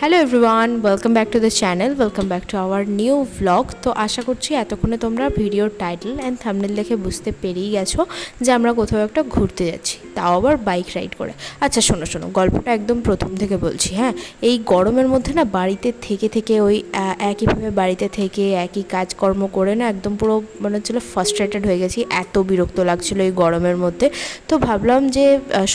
Hello everyone welcome back to the channel welcome back to our new vlog তো আশা করছি এতক্ষণে তোমরা ভিডিওর টাইটেল অ্যান্ড থামনেল দেখে বুঝতে পেরেই গেছো যে আমরা কোথাও একটা ঘুরতে যাচ্ছি, তাও আবার বাইক রাইড করে। আচ্ছা শোনো শোনো, গল্পটা একদম প্রথম থেকে বলছি হ্যাঁ? এই গরমের মধ্যে না বাড়িতে থেকে থেকে ওই একইভাবে বাড়িতে থেকে একই কাজকর্ম করে না একদম পুরো মনে হচ্ছিল ফার্স্ট্রেটেড হয়ে গেছি, এত বিরক্ত লাগছিল এই গরমের মধ্যে। তো ভাবলাম যে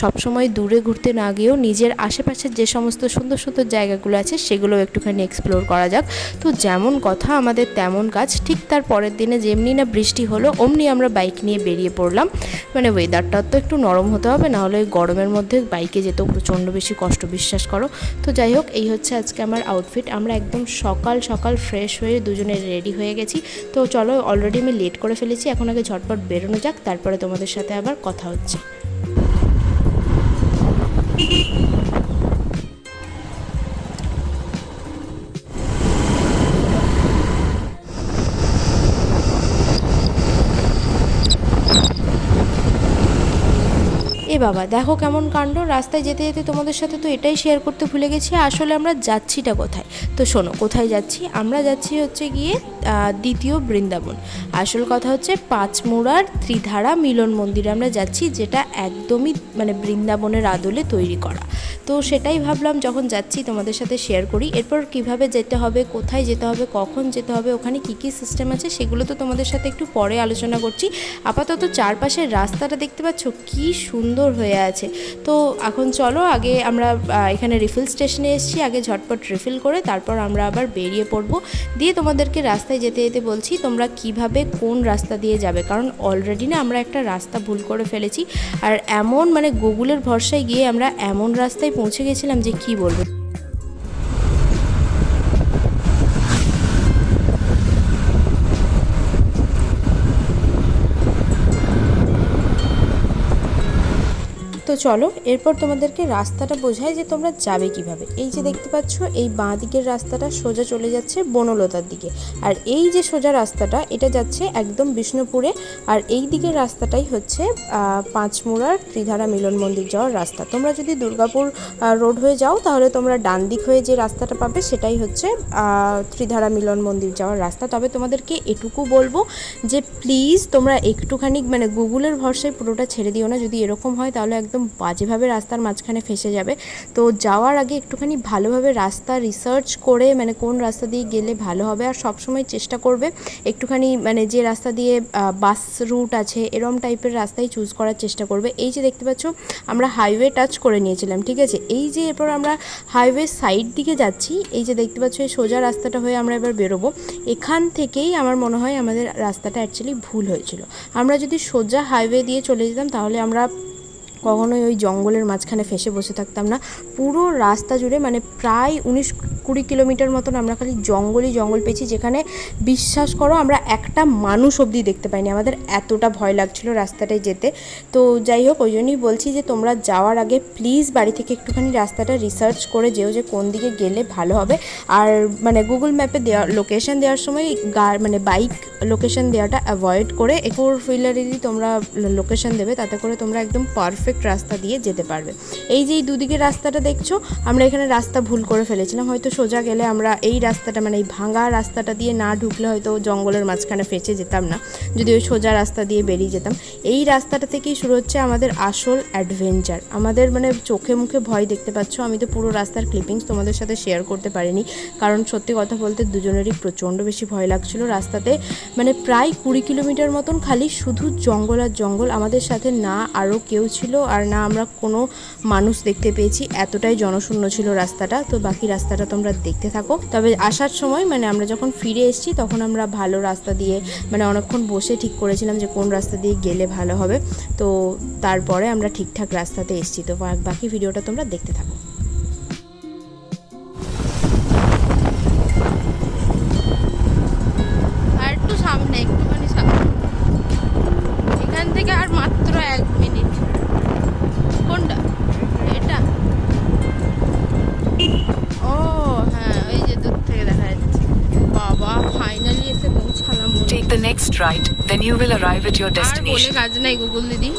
সবসময় দূরে ঘুরতে না গিয়েও নিজের আশেপাশের যে সমস্ত সুন্দর সুন্দর জায়গাগুলো আছে সেগুলো একটুখানি এক্সপ্লোর করা যাক। তো যেমন কথা আমাদের তেমন কাজ, ঠিক তার পরের দিনে যেমনি না বৃষ্টি হলো, অমনি আমরা বাইক নিয়ে বেরিয়ে পড়লাম। মানে ওয়েদারটা তো একটু নরম হতে হবে নাহলে ওই গরমের মধ্যে বাইকে যেতেও প্রচণ্ড বেশি কষ্ট, বিশ্বাস করো। তো যাই হোক, এই হচ্ছে আজকে আমার আউটফিট আমরা একদম সকাল সকাল ফ্রেশ হয়ে দুজনে রেডি হয়ে গেছি। তো চলো অলরেডি আমি লেট করে ফেলেছি, এখন আগে ঝটপট বেরোনো যাক, তারপরে তোমাদের সাথে আবার কথা হচ্ছে। এ বাবা, দেখো কেমন কাণ্ড। রাস্তায় যেতে যেতে তোমাদের সাথে তো এটাই শেয়ার করতে ভুলে গেছি। আসলে আমরা যাচ্ছিটা কোথায়? তো শোনো, কোথায় যাচ্ছি? আমরা যাচ্ছি হচ্ছে গিয়ে দ্বিতীয় বৃন্দাবন। আসল কথা হচ্ছে পাঁচমুড়ার ত্রিধারা মিলন মন্দিরে আমরা যাচ্ছি, যেটা একদমই মানে বৃন্দাবনের আদলে তৈরি করা। তো সেটাই ভাবলাম যখন যাচ্ছি তোমাদের সাথে শেয়ার করি। এরপর কীভাবে যেতে হবে, কোথায় যেতে হবে, কখন যেতে হবে, ওখানে কী কী সিস্টেম আছে, সেগুলো তো তোমাদের সাথে একটু পরে আলোচনা করছি। আপাতত চারপাশের রাস্তাটা দেখতে পাচ্ছ, কি সুন্দর হয়ে আছে। তো এখন চলো আগে আমরা এখানে রিফিল স্টেশনে এসেছি, আগে ঝটপট রিফিল করে তারপর আমরা আবার বেরিয়ে পড়ব। দিয়ে তোমাদেরকে রাস্তায় যেতে যেতে বলছি, তোমরা কীভাবে কোন রাস্তা দিয়ে যাবে? কারণ অলরেডি না আমরা একটা রাস্তা ভুল করে ফেলেছি। আর এমন মানে গুগলের ভরসায় গিয়ে আমরা এমন রাস্তায় পৌঁছে গেছিলাম যে কি বলব? তো চলো, এরপর তোমাদেরকে রাস্তাটা বোঝায় যে তোমরা যাবে কীভাবে। এই যে দেখতে পাচ্ছ, এই বাঁ দিকের রাস্তাটা সোজা চলে যাচ্ছে বনলতার দিকে। আর এই যে সোজা রাস্তাটা, এটা যাচ্ছে একদম বিষ্ণুপুরে। আর এই দিকের রাস্তাটাই হচ্ছে পাঁচমুড়ার ত্রিধারা মিলন মন্দির যাওয়ার রাস্তা। তোমরা যদি দুর্গাপুর রোড হয়ে যাও, তাহলে তোমরা ডান দিক হয়ে যে রাস্তাটা পাবে, সেটাই হচ্ছে ত্রিধারা মিলন মন্দির যাওয়ার রাস্তা। তবে তোমাদেরকে এটুকু বলব যে, প্লিজ তোমরা একটুখানি মানে গুগলের ভরসায় পুরোটা ছেড়ে দিও না। যদি এরকম হয়, তাহলে একদম বাজেভাবে রাস্তার মাঝখানে ফেসে যাবে। তো যাওয়ার আগে একটুখানি ভালোভাবে রাস্তা রিসার্চ করে মানে কোন রাস্তা দিয়ে গেলে ভালো হবে, আর সবসময় চেষ্টা করবে একটুখানি মানে যে রাস্তা দিয়ে বাস রুট আছে, এরম টাইপের রাস্তাই চুজ করার চেষ্টা করবে। এই যে দেখতে পাচ্ছ, আমরা হাইওয়ে টাচ করে নিয়েছিলাম, ঠিক আছে? এই যে এরপর আমরা হাইওয়ে সাইড দিকে যাচ্ছি, এই যে দেখতে পাচ্ছ, এই সোজা রাস্তাটা হয়ে আমরা এবার বেরোবো। এখান থেকেই আমার মনে হয় আমাদের রাস্তাটা অ্যাকচুয়ালি ভুল হয়েছিল। আমরা যদি সোজা হাইওয়ে দিয়ে চলে যেতাম, তাহলে আমরা কখনোই ওই জঙ্গলের মাঝখানে ফেসে বসে থাকতাম না। পুরো রাস্তা জুড়ে মানে প্রায় উনিশ কুড়ি কিলোমিটার মতন আমরা খালি জঙ্গলই জঙ্গল পেয়েছি, যেখানে বিশ্বাস করো আমরা একটা মানুষ অবধি দেখতে পাইনি। আমাদের এতটা ভয় লাগছিল রাস্তাটায় যেতে। তো যাই হোক, ওই জন্যই বলছি যে তোমরা যাওয়ার আগে প্লিজ বাড়ি থেকে একটুখানি রাস্তাটা রিসার্চ করে যেও যে কোন দিকে গেলে ভালো হবে। আর মানে গুগল ম্যাপে দেওয়া লোকেশন দেওয়ার সময় গা মানে বাইক লোকেশন দেওয়াটা অ্যাভয়েড করে ফোর হুইলারেরই তোমরা লোকেশন দেবে, তাতে করে তোমরা একদম পারফেক্ট রাস্তা দিয়ে যেতে পারবে। এই যে এই দুদিকের রাস্তাটা দেখছ, আমরা এখানে রাস্তা ভুল করে ফেলেছিলাম। হয়তো সোজা গেলে আমরা এই রাস্তাটা মানে এই ভাঙা রাস্তাটা দিয়ে না ঢুকলে হয়তো জঙ্গলের মাঝখানে ফেঁচে যেতাম না। যদি ওই সোজা রাস্তা দিয়ে বেরিয়ে যেতাম। এই রাস্তাটা থেকেই শুরু হচ্ছে আমাদের আসল অ্যাডভেঞ্চার। আমাদের মানে চোখে মুখে ভয় দেখতে পাচ্ছ। আমি তো পুরো রাস্তার ক্লিপিংস তোমাদের সাথে শেয়ার করতে পারিনি। কারণ সত্যি কথা বলতে দুজনেরই প্রচণ্ড বেশি ভয় লাগছিল রাস্তাতে। মানে প্রায় কুড়ি কিলোমিটার মতন খালি শুধু জঙ্গল আর জঙ্গল। আমাদের সাথে না আরও কেউ ছিল আর না আমরা কোনো মানুষ দেখতে পেয়েছি। এতটাই জনশূন্য ছিল রাস্তাটা। তো বাকি রাস্তাটা তোমরা দেখতে থাকো। তবে আসার সময় মানে আমরা যখন ফিরে এসেছি, তখন আমরা ভালো রাস্তা দিয়ে মানে অনেকক্ষণ বসে ঠিক করেছিলাম যে কোন রাস্তা দিয়ে গেলে ভালো হবে। তো তারপরে আমরা ঠিকঠাক রাস্তাতে এসেছি। তো বাকি ভিডিওটা তোমরা দেখতে থাকো। Next right, then you will arrive at your আর বলে destination. কাজ নাই গুগল দিদি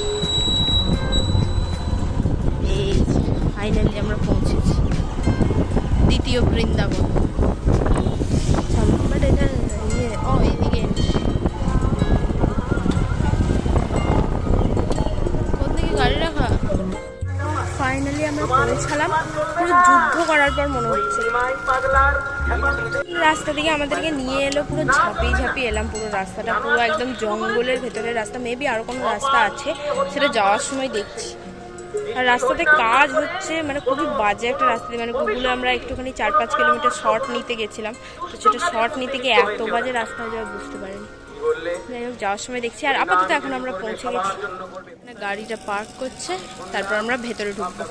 এই ফাইনালি আমরা পৌঁছেছি দ্বিতীয় বৃন্দাবন ফাইনালি আমরা পৌঁছালাম। পুরো যুদ্ধ করার পর মনে হচ্ছে। রাস্তা থেকে আমাদেরকে নিয়ে এলো পুরো ঝাঁপিয়ে ঝাঁপিয়ে এলাম পুরো রাস্তাটা। পুরো একদম জঙ্গলের ভেতরের রাস্তা। মেবি আরও কোনো রাস্তা আছে সেটা যাওয়ার সময় দেখছি। আর রাস্তাতে কাজ হচ্ছে মানে খুবই বাজে একটা রাস্তা দিয়ে, মানে গুগলে আমরা একটুখানি চার পাঁচ কিলোমিটার শর্ট নিতে গেছিলাম। তো সেটা শর্ট নিতে গিয়ে এত বাজে রাস্তা হয়ে যাওয়া বুঝতে পারিনি। যাই হোক, যাওয়ার সময় দেখছি। আর আপাতত এখন আমরা পৌঁছে গেছি। গাড়িটা পার্ক করছে, তারপর আমরা ভেতরে ঢুকবো।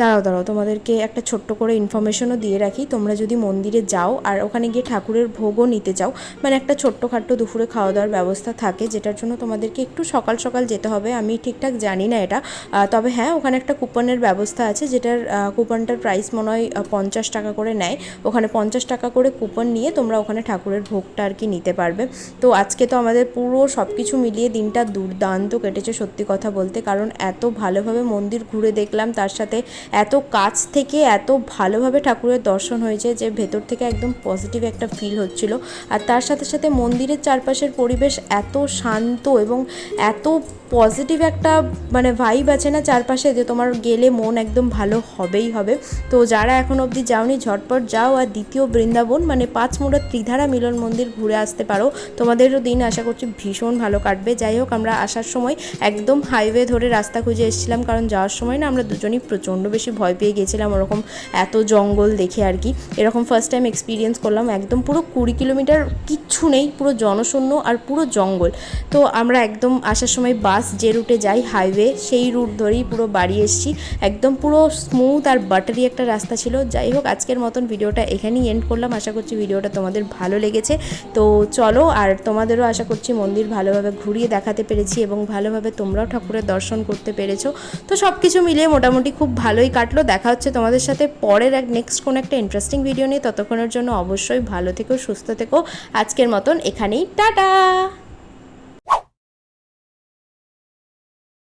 দাঁড়াও দাঁড়াও, তোমাদেরকে একটা ছোট্ট করে ইনফরমেশনও দিয়ে রাখি। তোমরা যদি মন্দিরে যাও আর ওখানে গিয়ে ঠাকুরের ভোগও নিতে চাও মানে একটা ছোট্টখাট্টো দুপুরে খাওয়া দাওয়ার ব্যবস্থা থাকে, যেটার জন্য তোমাদেরকে একটু সকাল সকাল যেতে হবে, আমি ঠিকঠাক জানি না এটা। তবে হ্যাঁ ওখানে একটা কুপনের ব্যবস্থা আছে, যেটার কুপনটার প্রাইস মনে হয় পঞ্চাশ টাকা করে নেয়। ওখানে পঞ্চাশ টাকা করে কুপন নিয়ে তোমরা ওখানে ঠাকুরের ভোগটা আর কি নিতে পারবে। তো আজকে তো আমাদের পুরো সব কিছু মিলিয়ে দিনটা দুর্দান্ত কেটেছে, সত্যি কথা বলতে। কারণ এত ভালোভাবে মন্দির ঘুরে দেখলাম, তার সাথে এত কাছ থেকে এত ভালোভাবে ঠাকুরের দর্শন হয়েছে যে ভেতর থেকে একদম পজিটিভ একটা ফিল হচ্ছিল। আর তার সাথে সাথে মন্দিরের চারপাশের পরিবেশ এত শান্ত এবং এত পজিটিভ একটা মানে ভাইব আছে না চারপাশে যে তোমার গেলে মন একদম ভালো হবেই হবে। তো যারা এখন অবধি যাওনি, ঝটপট যাও আর দ্বিতীয় বৃন্দাবন মানে পাঁচমুড়া ত্রিধারা মিলন মন্দির ঘুরে আসতে পারো। তোমাদেরও দিন আশা করছি ভীষণ ভালো কাটবে। যাই হোক, আমরা আসার সময় একদম হাইওয়ে ধরে রাস্তা খুঁজে এসেছিলাম, কারণ যাওয়ার সময় না আমরা দুজনই প্রচণ্ড বেশি ভয় পেয়ে গেছিলাম ওরকম এত জঙ্গল দেখে আর কি। এরকম ফার্স্ট টাইম এক্সপিরিয়েন্স করলাম, একদম পুরো কুড়ি কিলোমিটার কিচ্ছু নেই, পুরো জনশূন্য আর পুরো জঙ্গল। তো আমরা একদম আসার সময় বাস যে রুটে যাই হাইওয়ে সেই রুট ধরেই পুরো বাড়ি এসেছি। একদম পুরো স্মুথ আর বাটারি একটা রাস্তা ছিল। যাই হোক, আজকের মতন ভিডিওটা এখানেই এন্ড করলাম। আশা করছি ভিডিওটা তোমাদের ভালো লেগেছে। তো চলো, আর তোমাদেরও আশা করছি মন্দির ভালোভাবে ঘুরিয়ে দেখাতে পেরেছি এবং ভালোভাবে তোমরাও ঠাকুরের দর্শন করতে পেরেছ। তো সব কিছু মিলিয়ে মোটামুটি খুব ভালোই কাটলো। দেখা হচ্ছে তোমাদের সাথে পরের এক নেক্সট কোনো একটা ইন্টারেস্টিং ভিডিও নিয়ে। ততক্ষণের জন্য অবশ্যই ভালো থেকো, সুস্থ থেকো। আজকের মতন এখানেই। টাটা!